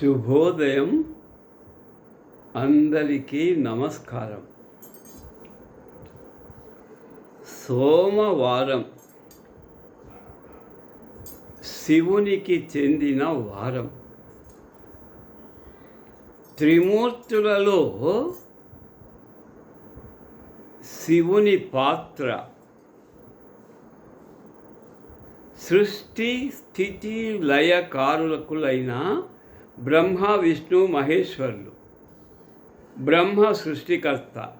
శుభోదయం అందరికీ నమస్కారం. సోమవారం శివునికి చెందిన వారం. త్రిమూర్తులలో శివుని పాత్ర. సృష్టి స్థితి లయకారులకులైన బ్రహ్మ విష్ణు మహేశ్వరులు. బ్రహ్మ సృష్టికర్త.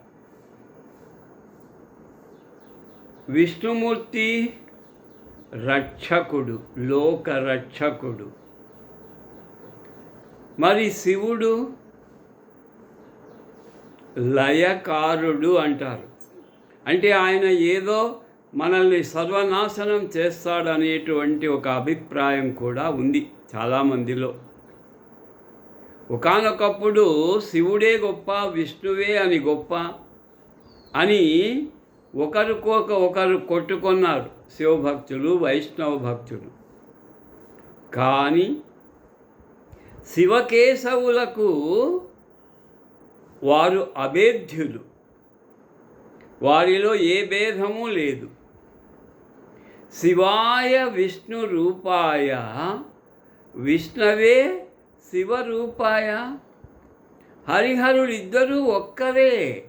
విష్ణుమూర్తి రక్షకుడు లోక రక్షకుడు మరి శివుడు లయకారుడు అంటారు. అంటే ఆయన ఏదో మనల్ని సర్వనాశనం చేస్తాడనేటువంటి ఒక అభిప్రాయం కూడా ఉంది చాలామందిలో. ఒకనొకప్పుడు శివుడే గొప్ప విష్ణువే అని గొప్ప అని ఒకరికొక ఒకరు కొట్టుకున్నారు శివభక్తులు వైష్ణవ భక్తులు. కానీ శివకేశవులకు వారు అభేద్యులు. వారిలో ఏ భేదము లేదు. శివాయ విష్ణు రూపాయ విష్ణవే శివరూపాయ. హరిహరుడిద్దరూ ఒక్కరే.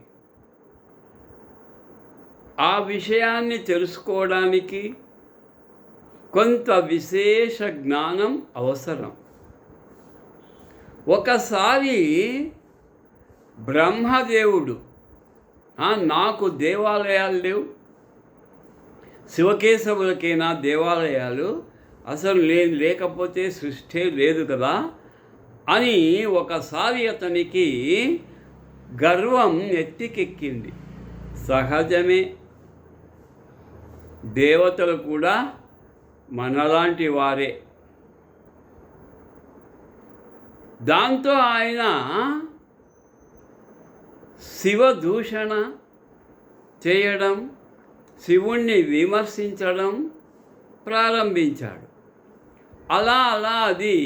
ఆ విషయాన్ని తెలుసుకోవడానికి కొంత విశేష జ్ఞానం అవసరం. ఒకసారి బ్రహ్మదేవుడు నాకు దేవాలయాలు లేవు. శివకేశవులకైనా దేవాలయాలు అసలు లేకపోతే సృష్టి లేదు కదా. అని ఒకసారి అతనికి గర్వం ఎత్తికెక్కింది సహజమే. దేవతలు కూడా మనలాంటి వారే. దాంతో ఆయన శివదూషణ చేయడం శివుణ్ణి విమర్శించడం ప్రారంభించాడు. అలా అలా అది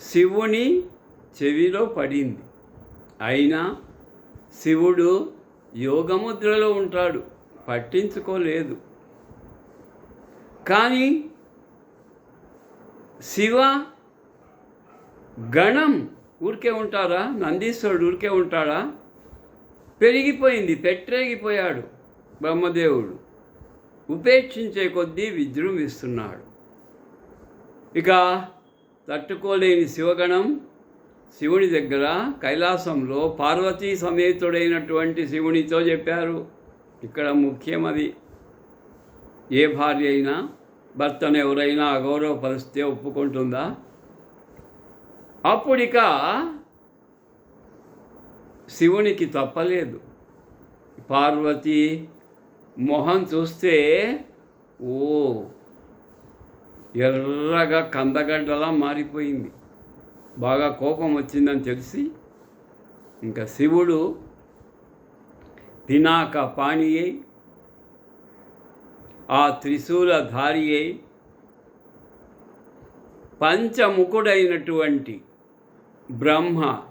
శివుని చెవిలో పడింది. అయినా శివుడు యోగముద్రలో ఉంటాడు పట్టించుకోలేదు. కానీ శివ గణం ఊరికే ఉంటారా నందీశ్వరుడు ఊరికే ఉంటాడా? పెరిగిపోయింది పెట్టరేగిపోయాడు బ్రహ్మదేవుడు. ఉపేక్షించే కొద్దీ విజృంభిస్తున్నాడు. ఇక తట్టుకోలేని శివగణం శివుని దగ్గర కైలాసంలో పార్వతీ సమేతుడైనటువంటి శివునితో చెప్పారు. ఇక్కడ ముఖ్యమది ఏ భార్య అయినా భర్తను ఎవరైనా అగౌరవపరిస్తే ఒప్పుకుంటుందా? అప్పుడిక శివునికి తప్పలేదు. పార్వతి మొహం చూస్తే ఓ ఎర్రగా కందగడ్డలా మారిపోయింది. బాగా కోపం వచ్చిందని తెలిసి ఇంకా శివుడు పినాక పాణి ఆ త్రిశూలధారి అయి పంచముఖుడైనటువంటి బ్రహ్మ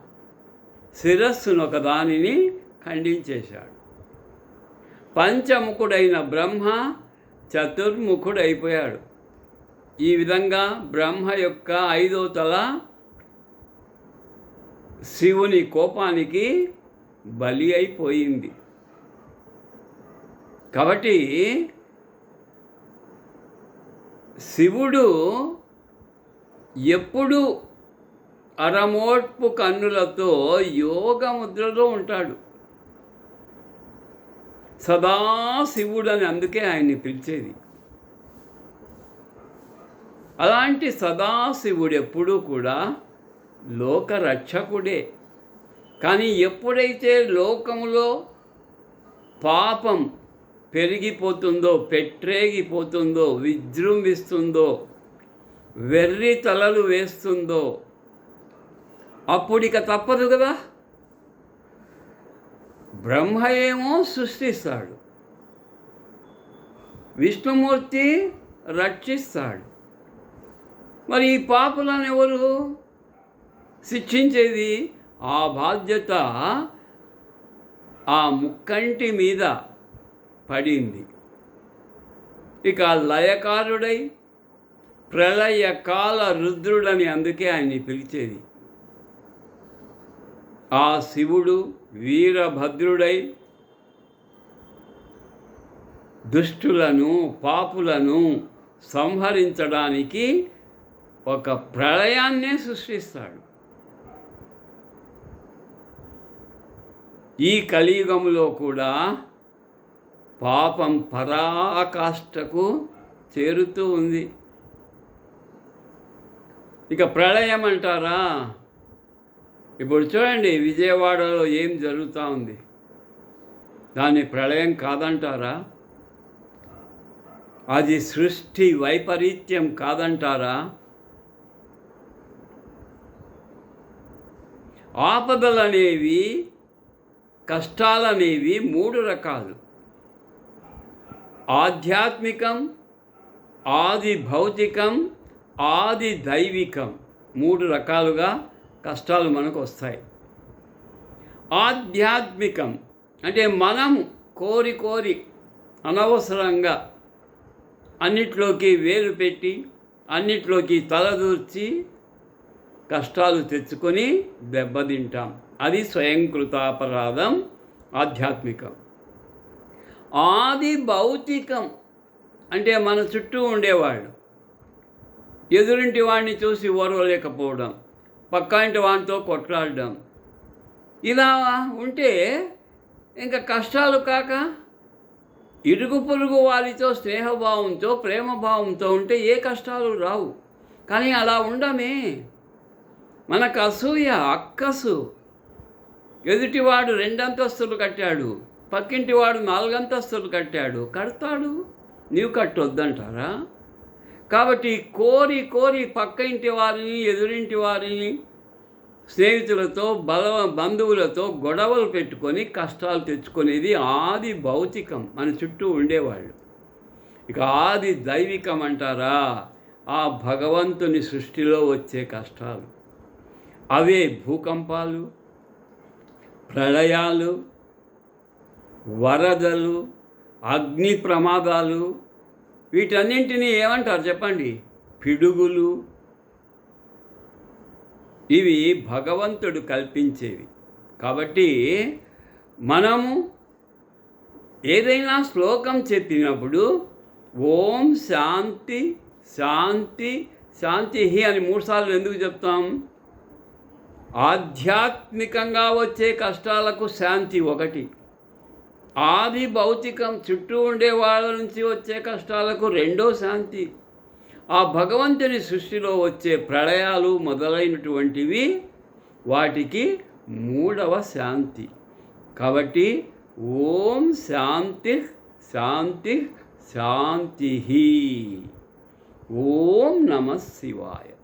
శిరస్సును ఒకదానిని ఖండించేశాడు. పంచముఖుడైన బ్రహ్మ చతుర్ముఖుడైపోయాడు. ఈ విధంగా బ్రహ్మ యొక్క ఐదో తల శివుని కోపానికి బలి అయిపోయింది. కాబట్టి శివుడు ఎప్పుడు అరమోట్పు కన్నులతో యోగ ముద్రలో ఉంటాడు. సదాశివుడు అని అందుకే ఆయన్ని పిలిచేది. అలాంటి సదాశివుడు ఎప్పుడూ కూడా లోకరక్షకుడే. కానీ ఎప్పుడైతే లోకములో పాపం పెరిగిపోతుందో పెట్టరేగిపోతుందో విజృంభిస్తుందో వెర్రి తలలు వేస్తుందో అప్పుడు ఇక తప్పదు కదా? బ్రహ్మ ఏమో సృష్టిస్తాడు. విష్ణుమూర్తి రక్షిస్తాడు. మరి ఈ పాపలను ఎవరు శిక్షించేది? ఆ బాధ్యత ఆ ముక్కంటి మీద పడింది. ఇక లయకారుడై ప్రళయకాల రుద్రుడని అందుకే ఆయన్ని పిలిచేది. ఆ శివుడు వీరభద్రుడై దుష్టులను పాపులను సంహరించడానికి ఒక ప్రళయాన్నే సృష్టిస్తాడు. ఈ కలియుగంలో కూడా పాపం పరాకాష్ఠకు చేరుతూ ఉంది. ఇక ప్రళయం అంటారా? ఇప్పుడు చూడండి విజయవాడలో ఏం జరుగుతూ ఉంది? దాన్ని ప్రళయం కాదంటారా? అది సృష్టి వైపరీత్యం కాదంటారా? ఆపదలనేవి కష్టాలనేవి మూడు రకాలు. ఆధ్యాత్మికం ఆది భౌతికం ఆది దైవికం మూడు రకాలుగా కష్టాలు మనకు వస్తాయి. ఆధ్యాత్మికం అంటే మనం కోరి కోరి అనవసరంగా అన్నిట్లోకి వేలు పెట్టి అన్నిట్లోకి తలదూర్చి కష్టాలు తెచ్చుకొని దెబ్బతింటాం. అది స్వయంకృతాపరాధం ఆధ్యాత్మికం. ఆది భౌతికం అంటే మన చుట్టూ ఉండేవాళ్ళు. ఎదురింటి వాడిని చూసి ఓర్వలేకపోవడం పక్కాంటి వాడితో కొట్లాడడం. ఇలా ఉంటే ఇంకా కష్టాలు కాక ఇరుగు పొరుగు వారితో స్నేహభావంతో ప్రేమభావంతో ఉంటే ఏ కష్టాలు రావు. కానీ అలా ఉండమే. మనకు అసూయ అక్కసు. ఎదుటివాడు రెండంతస్తులు కట్టాడు పక్కింటివాడు నాలుగంతస్తులు కట్టాడు. కడతాడు? నీవు కట్టొద్దంటారా? కాబట్టి కోరి కోరి పక్క ఇంటి వారిని ఎదురింటి వారిని స్నేహితులతో బల బంధువులతో గొడవలు పెట్టుకొని కష్టాలు తెచ్చుకునేది ఆది భౌతికం. మన చుట్టూ ఉండేవాళ్ళు. ఇక ఆది దైవికం అంటారా? ఆ భగవంతుని సృష్టిలో వచ్చే కష్టాలు. అవే భూకంపాలు ప్రళయాలు వరదలు అగ్ని ప్రమాదాలు వీటన్నింటినీ ఏమంటారు చెప్పండి? పిడుగులు. ఇవి భగవంతుడు కల్పించేవి. కాబట్టి మనము ఏదైనా శ్లోకం చెప్పినప్పుడు ఓం శాంతి శాంతి శాంతి అని మూడుసార్లు ఎందుకు చెప్తాం? ఆధ్యాత్మికంగా వచ్చే కష్టాలకు శాంతి ఒకటి. ఆది భౌతికం చుట్టూ ఉండే వాళ్ళ నుంచి వచ్చే కష్టాలకు రెండో శాంతి. ఆ భగవంతుని సృష్టిలో వచ్చే ప్రళయాలు మొదలైనటువంటివి వాటికి మూడవ శాంతి. కాబట్టి ఓం శాంతి శాంతి శాంతి. ఓం నమ శివాయ.